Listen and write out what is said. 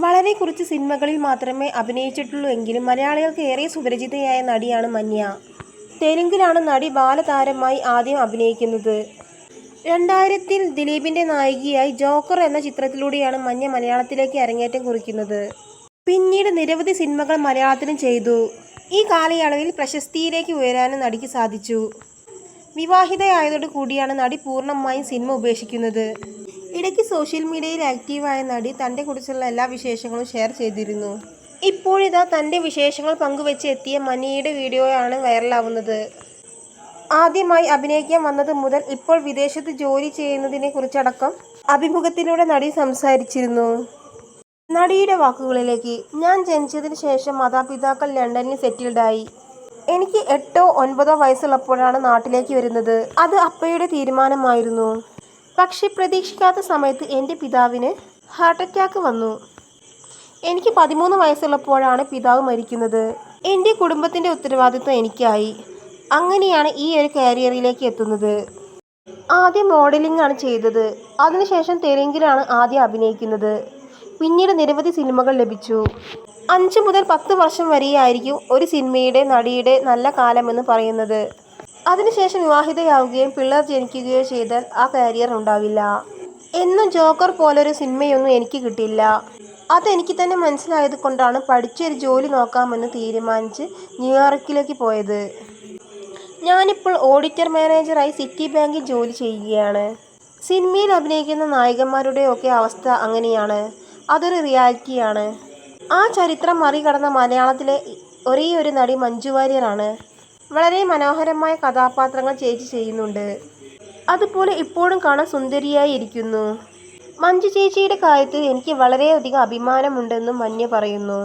വളരെ കുറച്ച് സിനിമകളിൽ മാത്രമേ അഭിനയിച്ചിട്ടുള്ളൂ എങ്കിലും മലയാളികൾക്ക് ഏറെ സുപരിചിതയായ നടിയാണ് മന്യ. തെലുങ്കിലാണ് നടി ബാലതാരമായി ആദ്യം അഭിനയിക്കുന്നത്. രണ്ടായിരത്തിൽ ദിലീപിന്റെ നായികയായി ജോക്കർ എന്ന ചിത്രത്തിലൂടെയാണ് മഞ്ഞ മലയാളത്തിലേക്ക് അരങ്ങേറ്റം കുറിക്കുന്നത്. പിന്നീട് നിരവധി സിനിമകൾ മലയാളത്തിലും ചെയ്തു. ഈ കാലയളവിൽ പ്രശസ്തിയിലേക്ക് ഉയരാനും നടിക്ക് സാധിച്ചു. വിവാഹിതയായതോടു കൂടിയാണ് നടി പൂർണമായും സിനിമ ഉപേക്ഷിക്കുന്നത്. ഇടയ്ക്ക് സോഷ്യൽ മീഡിയയിൽ ആക്റ്റീവായ നടി തന്റെ കുറിച്ചുള്ള എല്ലാ വിശേഷങ്ങളും ഷെയർ ചെയ്തിരുന്നു. ഇപ്പോഴിതാ തന്റെ വിശേഷങ്ങൾ പങ്കുവെച്ച് എത്തിയ മനിയുടെ വീഡിയോയാണ് വൈറലാവുന്നത്. ആദ്യമായി അഭിനയിക്കാൻ വന്നത് മുതൽ ഇപ്പോൾ വിദേശത്ത് ജോലി ചെയ്യുന്നതിനെ കുറിച്ചടക്കം അഭിമുഖത്തിലൂടെ നടി സംസാരിച്ചിരുന്നു. നടിയുടെ വാക്കുകളിലേക്ക് ഞാൻ ജനിച്ചതിന് ശേഷം മാതാപിതാക്കൾ ലണ്ടനിൽ സെറ്റിൽഡായി. എനിക്ക് എട്ടോ ഒൻപതോ വയസ്സുള്ളപ്പോഴാണ് നാട്ടിലേക്ക് വരുന്നത്. അത് അപ്പയുടെ തീരുമാനമായിരുന്നു. പക്ഷെ പ്രതീക്ഷിക്കാത്ത സമയത്ത് എന്റെ പിതാവിന് ഹാർട്ട് അറ്റാക്ക് വന്നു. എനിക്ക് പതിമൂന്ന് വയസ്സുള്ളപ്പോഴാണ് പിതാവ് മരിക്കുന്നത്. എന്റെ കുടുംബത്തിന്റെ ഉത്തരവാദിത്വം എനിക്കായി. അങ്ങനെയാണ് ഈ ഒരു കാരിയറിലേക്ക് എത്തുന്നത്. ആദ്യം മോഡലിംഗ് ആണ് ചെയ്തത്. അതിനുശേഷം തെലുങ്കിലാണ് ആദ്യം അഭിനയിക്കുന്നത്. പിന്നീട് നിരവധി സിനിമകൾ ലഭിച്ചു. അഞ്ച് മുതൽ പത്ത് വർഷം വരെയായിരിക്കും ഒരു സിനിമയുടെ നടിയുടെ നല്ല കാലമെന്ന് പറയുന്നത്. അതിനുശേഷം വിവാഹിതയാവുകയും പിള്ളേർ ജനിക്കുകയോ ചെയ്താൽ ആ കരിയർ ഉണ്ടാവില്ല. എന്നും ജോക്കർ പോലൊരു സിനിമയൊന്നും എനിക്ക് കിട്ടില്ല. അതെനിക്ക് തന്നെ മനസ്സിലായത് കൊണ്ടാണ് പഠിച്ചൊരു ജോലി നോക്കാമെന്ന് തീരുമാനിച്ച് ന്യൂയോർക്കിലേക്ക് പോയത്. ഞാനിപ്പോൾ ഓഡിറ്റർ മാനേജറായി സിറ്റി ബാങ്കിൽ ജോലി ചെയ്യുകയാണ്. സിനിമയിൽ അഭിനയിക്കുന്ന നായികന്മാരുടെയൊക്കെ അവസ്ഥ അങ്ങനെയാണ്. അതൊരു റിയാലിറ്റിയാണ്. ആ ചരിത്രം മറികടന്ന മലയാളത്തിലെ ഒരേ ഒരു നടി മഞ്ജു വാര്യറാണ് വളരെ മനോഹരമായ കഥാപാത്രങ്ങൾ ചേച്ചി ചെയ്യുന്നുണ്ട്. അതുപോലെ ഇപ്പോഴും കാണാൻ സുന്ദരിയായി ഇരിക്കുന്നു മഞ്ജു ചേച്ചിയുടെ കാര്യത്തിൽ എനിക്ക് വളരെയധികം അഭിമാനമുണ്ടെന്നും മഞ്ഞ പറയുന്നു.